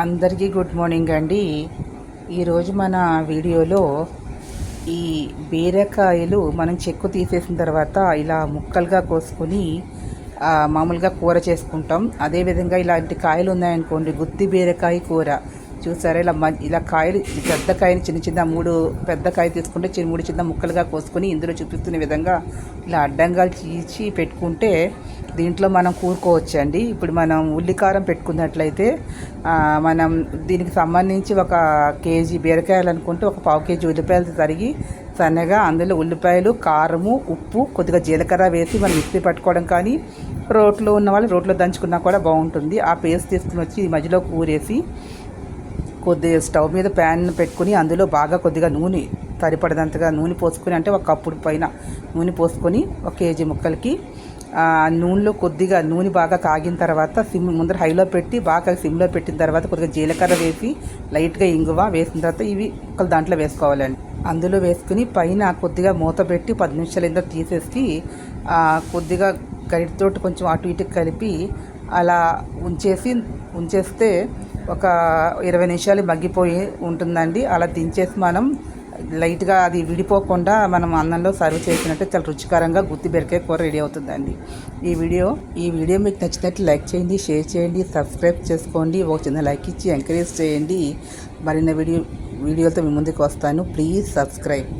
అందరికీ good morning అండి. ఈరోజు మన వీడియోలో ఈ బీరకాయలు మనం చెక్కు తీసేసిన తర్వాత ఇలా ముక్కలుగా కోసుకొని మామూలుగా కూర చేసుకుంటాం. అదేవిధంగా ఇలాంటి కాయలు ఉన్నాయనుకోండి గుత్తి బీరకాయ కూర. చూసారా ఇలా ఇలా కాయలు పెద్ద కాయని చిన్న చిన్న మూడు పెద్ద కాయ తీసుకుంటే చిన్న మూడు చిన్న ముక్కలుగా కోసుకొని ఇందులో చూపిస్తున్న విధంగా ఇలా అడ్డంగా చీచి పెట్టుకుంటే దీంట్లో మనం కూరుకోవచ్చు అండి ఇప్పుడు మనం ఉల్లికారం పెట్టుకున్నట్లయితే మనం దీనికి సంబంధించి ఒక కేజీ బీరకాయలు అనుకుంటే ఒక పావు కేజీ ఉల్లిపాయలు తరిగి సన్నగా అందులో ఉల్లిపాయలు కారము ఉప్పు కొద్దిగా జీలకర్ర వేసి మనం మిక్సీ పట్టుకోవడం కానీ రోట్లో ఉన్న వాళ్ళు రోట్లో దంచుకున్నా కూడా బాగుంటుంది. ఆ పేస్ట్ తీసుకుని వచ్చి మధ్యలో కూరేసి కొద్దిగా స్టవ్ మీద ప్యాన్ పెట్టుకుని అందులో బాగా కొద్దిగా నూనె సరిపడదంతగా నూనె పోసుకొని అంటే ఒక కప్పుడు పైన నూనె పోసుకొని ఒక కేజీ ముక్కలకి నూనెలో కొద్దిగా నూనె బాగా కాగిన తర్వాత సిమ్ ముందర హైలో పెట్టి బాగా సిమ్లో పెట్టిన తర్వాత కొద్దిగా జీలకర్ర వేసి లైట్గా ఇంగువ వేసిన తర్వాత ఇవి ఒక దాంట్లో వేసుకోవాలండి. అందులో వేసుకుని పైన కొద్దిగా మూత పెట్టి పది నిమిషాలు ఏందో తీసేసి కొద్దిగా గరిటతోటి కొంచెం అటు ఇటు కలిపి అలా ఉంచేసి ఉంచేస్తే ఒక ఇరవై నిమిషాలు మగ్గిపోయి ఉంటుందండి. అలా దించేసి మనం లైట్గా అది విడిపోకుండా మనం అన్నంలో సర్వ్ చేసినట్టు చాలా రుచికరంగా గుత్తి బెరకాయ కూర రెడీ అవుతుందండి. ఈ వీడియో ఈ వీడియో మీకు నచ్చినట్లు లైక్ చేయండి షేర్ చేయండి సబ్స్క్రైబ్ చేసుకోండి ఒక చిన్న లైక్ ఇచ్చి ఎంకరేజ్ చేయండి. మరిన్ని వీడియో వీడియోలతో మీ ముందుకు వస్తాను. Please subscribe.